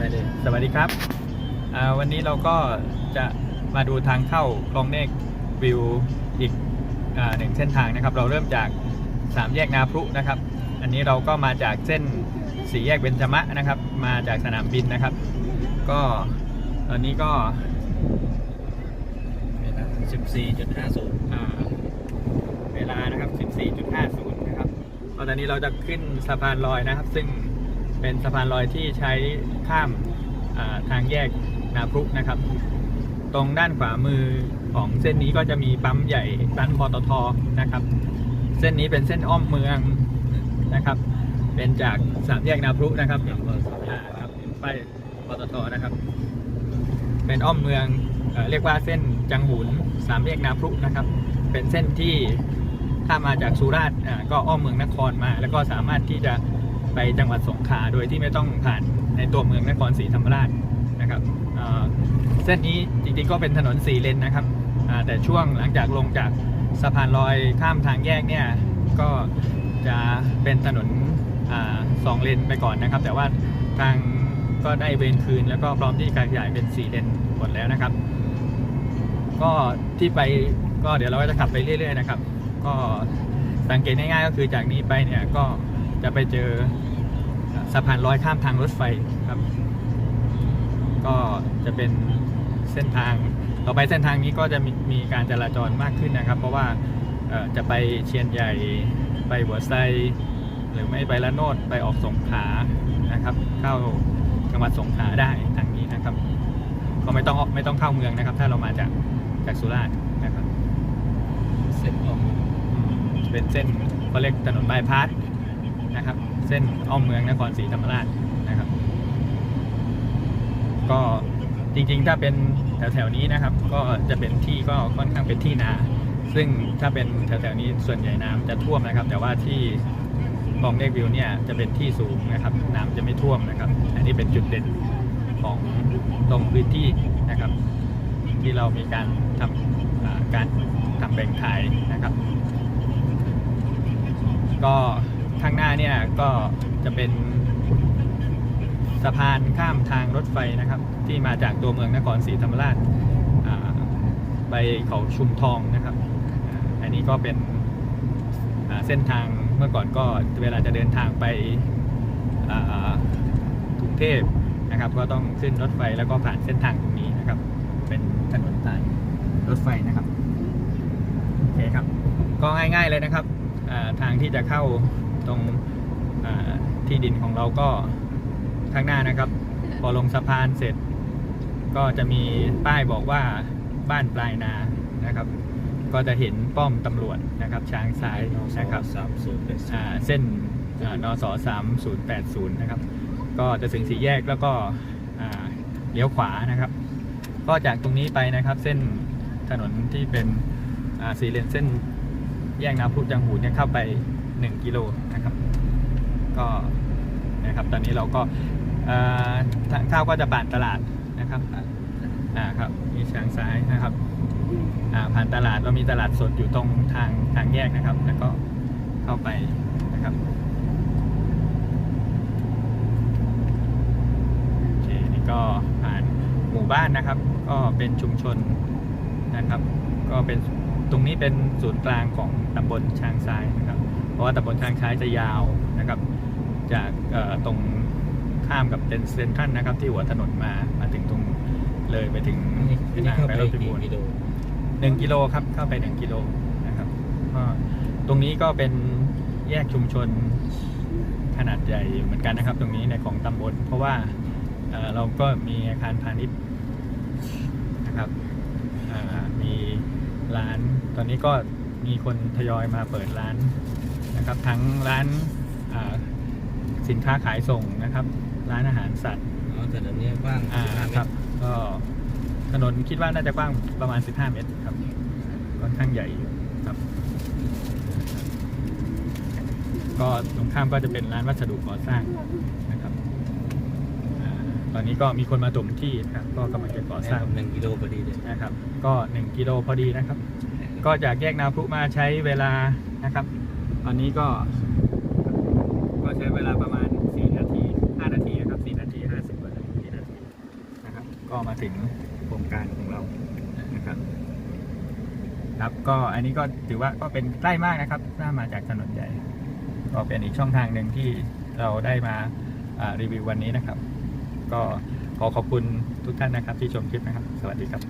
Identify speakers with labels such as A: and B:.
A: ได้เลยสวัสดีครับอ่าวันนี้เราก็จะมาดูทางเข้าคลองเนกวิวอีกอาหนึ่งเส้นทางนะครับ เราเริ่มจากสามแยกนาพรุนะครับ อันนี้เราก็มาจากเส้นสี่แยกเบญจมะนะครับ มาจากสนามบินนะครับ ก็ตอนนี้ก็
B: เวลา14.50
A: อ่าเวลานะครับ14.50นะครับก็ตอนนี้เราจะขึ้นสะพานลอยนะครับ ซึ่ง เป็นสะพานลอยที่ใช้ข้ามทางแยกนาพรุนะครับ ตรงด้านขวามือของเส้นนี้ก็จะมีปั๊มใหญ่ปั๊มปตทนะครับ เส้นนี้เป็นเส้นอ้อมเมืองนะครับ เป็นจากสามแยกนาพรุนะครับ
B: อย่างว่า
A: อ่าครับป้ายปตทนะครับ เป็นอ้อมเมืองเอเรียกว่าเส้นจังหุนสามแยกนาพรุนะครับ เป็นเส้นที่ถ้ามาจากสุราษฎร์ก็อ้อมเมืองนครมา แล้วก็สามารถที่จะ ไปจังหวัดสงขลาโดยที่ไม่ต้องผ่านในตัวเมืองนครศรีธรรมราชนะครับเส้นนี้จริงๆก็เป็นถนนสี่เลนนะครับแต่ช่วงหลังจากลงจากสะพานลอยข้ามทางแยกเนี่ยก็จะเป็นถนนอสองเลนไปก่อนนะครับ แต่ว่าทางก็ได้เวนคืน แล้วก็พร้อมที่จะขยายเป็นสี่เลนหมดแล้วนะครับ ก็ที่ไปก็เดี๋ยวเราก็จะขับไปเรื่อย ๆ นะครับ ก็สังเกตง่ายๆก็คือจากนี้ไปเนี่ยก็ จะไปเจอสะพานลอยข้ามทางรถไฟครับ ก็จะเป็นเส้นทางต่อไปเส้นทางนี้ก็จะมีมีการจราจรมากขึ้นนะครับ เพราะว่าเอ่อจะไปเชียนใหญ่ไปหัวไซหรือไม่ไปละโนดไปออกสงขลานะครับ เข้าจังหวัดสงขลาได้ทางนี้นะครับ ก็ไม่ต้องไม่ต้องเข้าเมืองนะครับ ถ้าเรามาจากจากสุราษฎร์นะครับ
B: เส้นออก
A: อืมเป็นเส้นเขาเรียกถนนบายพาส นะครับ เส้นอ้อมเมืองนครศรีธรรมราชนะครับ ก็จริงๆ ถ้าเป็นแถวๆนี้นะครับ ก็จะเป็นที่ก็ค่อนข้างเป็นที่นา ซึ่งถ้าเป็นแถวๆนี้ส่วนใหญ่น้ำจะท่วมนะครับ แต่ว่าที่คลองเล็กวิวเนี่ยจะเป็นที่สูงนะครับ น้ำจะไม่ท่วมนะครับ อันนี้เป็นจุดเด่นของตรงพื้นที่นะครับ ที่เรามีการทำอ่าการทำแบ่งขายนะครับ ก็ ข้างหน้าเนี่ยก็จะเป็นสะพานข้ามทางรถไฟนะครับ ที่มาจากตัวเมืองนครศรีธรรมราชไปเขาชุมทองนะครับอ,อันนี้ก็เป็นเส้นทางเมื่อก่อนก็เวลาจะเดินทางไปกรุงเทพนะครับ ก็ต้องขึ้นรถไฟแล้วก็ผ่านเส้นทางตรงนี้นะครับ เป็นถนนสายรถไฟนะครับโอเคครับก็ง่ายๆเลยนะครับทางที่จะเข้า ตรงอ่าที่ดินของเราก็ข้างหน้านะครับ พอลงสะพานเสร็จ ก็จะมีป้ายบอกว่าบ้านปลายนานะครับ ก็จะเห็นป้อมตำรวจนะครับ ช้างซ้ายนะครับ
B: 30
A: อ่าเส้นอ่านสสามศูนย์แปดศูนย์นะครับ ก็จะถึงสี่แยกแล้วก็อ่าเลี้ยวขวานะครับ ก็จากตรงนี้ไปนะครับ เส้นถนนที่เป็นอ่าสี่เลนเส้นแยกนาพุจังหูเนี่ยเข้าไป 1กิโลนะครับก็นะครับตอนนี้เราก็ทางเข้าก็จะผ่านตลาดนะครับอ่าครับมีช้างซ้ายนะครับอ่าผ่านตลาดเรามีตลาดสดอยู่ตรงทางทางแยกนะครับ แล้วก็เข้าไปนะครับโอเคนี่ก็ผ่านหมู่บ้านนะครับ ก็เป็นชุมชนนะครับ ก็เป็นตรงนี้เป็นศูนย์กลางของตำบลช้างซ้ายนะครับ เพราะว่าตำบลช้างซ้ายจะยาวนะครับ จากเอ่อตรงข้ามกับเต็นเซนทรัลนะครับ ที่หัวถนนมามาถึงตรงเลยไปถึง
B: นี่นี่เข้าไป
A: รถ
B: กี่
A: พิบูล
B: กิโล
A: หนึ่งกิโลครับเข้าไปหนึ่งกิโลนะครับก็ตรงนี้ก็เป็นแยกชุมชนขนาดใหญ่เหมือนกันนะครับ ตรงนี้ในของตำบล เพราะว่าเอ่อเราก็มีอาคารพาณิชย์นะครับอ่ามีร้านตอนนี้ก็มีคนทยอยมาเปิดร้าน นะครับทั้งร้านอ่าสินค้าขายส่งนะครับ ร้านอาหารสัตว์
B: อ๋อถนนนี้กว้าง
A: อ่า
B: 15เม
A: ครั
B: ต
A: บ
B: ร
A: ก็ถนนคิดว่าน่าจะกว้างประมาณ 15 เมตรครับค่อนข้างใหญ่อยู่ครับ ก็ตรงข้ามก็จะเป็นร้านวัสดุก่อสร้างนะครับอ่าตอนนี้ก็มีคนมาถมที่นะครับก็กำลังจะก่อสร้าง
B: หนึ่งกิโลพอดีเลย
A: นะครับ ก็ 1 กิโลพอดีนะครับ ก็จากแยกนาพรุมาใช้เวลานะครับ ตอนนี้ก็ ก็ใช้เวลาประมาณ 4 นาที 5 นาทีนะครับ 4 นาที 50กว่านาทีก็มาถึงโครงการของเรานะครับ ครับก็อันนี้ก็ถือว่าก็เป็นใกล้มากนะครับถ้ามาจากถนนใหญ่ ก็เป็นอีกช่องทางหนึ่งที่เราได้มารีวิววันนี้นะครับ ก็ขอขอบคุณทุกท่านนะครับที่ชมคลิปนะครับ สวัสดีครับ